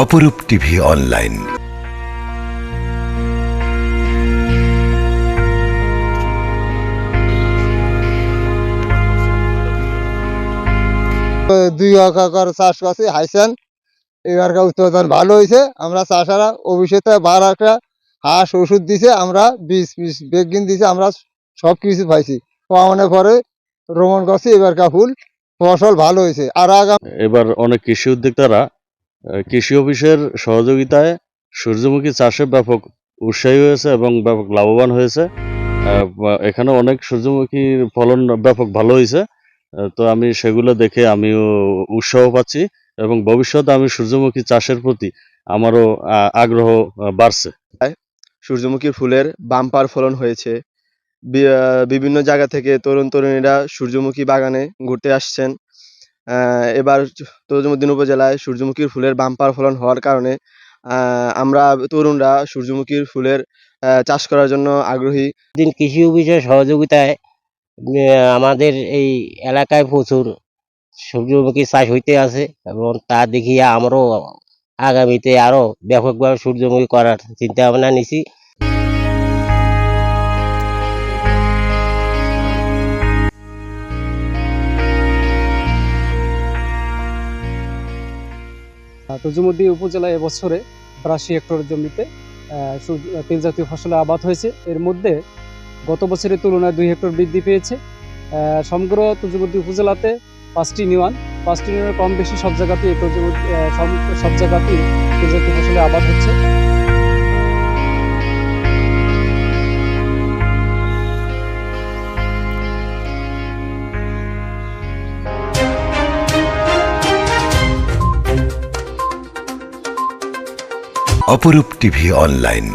অপরূপ TV online. দুই একার চাষ করছি হাইসেন। এবারকার উৎপাদন ভালো হয়েছে আমরা চাষারা ভবিষ্যতে বার একটা হাঁস ওষুধ দিছে আমরা বীজ বীজ বেগিন দিছে আমরা সব কিছু পাইছি। পাওয়ানোর পরে রোমন করছি এবারকার ফুল ফসল ভালো হয়েছে আর আগাম এবার অনেক কৃষি উদ্যোক্তারা কৃষি অফিসের সহযোগিতায় সূর্যমুখী চাষে ব্যাপক উৎসাহী হয়েছে এবং ব্যাপক লাভবান হয়েছে। এখানে অনেক সূর্যমুখীর ফলন ব্যাপক ভালো হয়েছে। তো আমি সেগুলো দেখে আমিও উৎসাহ পাচ্ছি এবং ভবিষ্যতে আমি সূর্যমুখী চাষের প্রতি আমারও আগ্রহ বাড়ছে। সূর্যমুখীর ফুলের বাম্পার ফলন হয়েছে। বিভিন্ন জায়গা থেকে তরুণ তরুণীরা সূর্যমুখী বাগানে ঘুরতে আসছেন। এবার তজুমুদ্দিন উপজেলায় সূর্যমুখীর ফুলের বাম্পার ফলন হওয়ার কারণে আমরা তরুণরা সূর্যমুখীর ফুলের চাষ করার জন্য আগ্রহী। দিন কৃষি অফিসের সহযোগিতায় আমাদের এই এলাকায় প্রচুর সূর্যমুখী চাষ হইতে আছে এবং তা দেখিয়া আমরাও আগামীতে আরও ব্যাপকভাবে সূর্যমুখী করার চিন্তা ভাবনা নিছি। তজুমুদ্দি উপজেলায় এবছরে প্রাশি হেক্টর জমিতে তিল জাতীয় ফসলের আবাদ হয়েছে। এর মধ্যে গত বছরের তুলনায় দুই হেক্টর বৃদ্ধি পেয়েছে। সমগ্র তুজুমুদ্দি উপজেলাতে পাঁচটি ইউনিয়ন পাঁচটি ইউনিয়নের কম বেশি সব জায়গাতেই সব- জায়গাতেই তিল জাতীয় ফসলের আবাদ হচ্ছে। অপরূপ টিভি অনলাইন।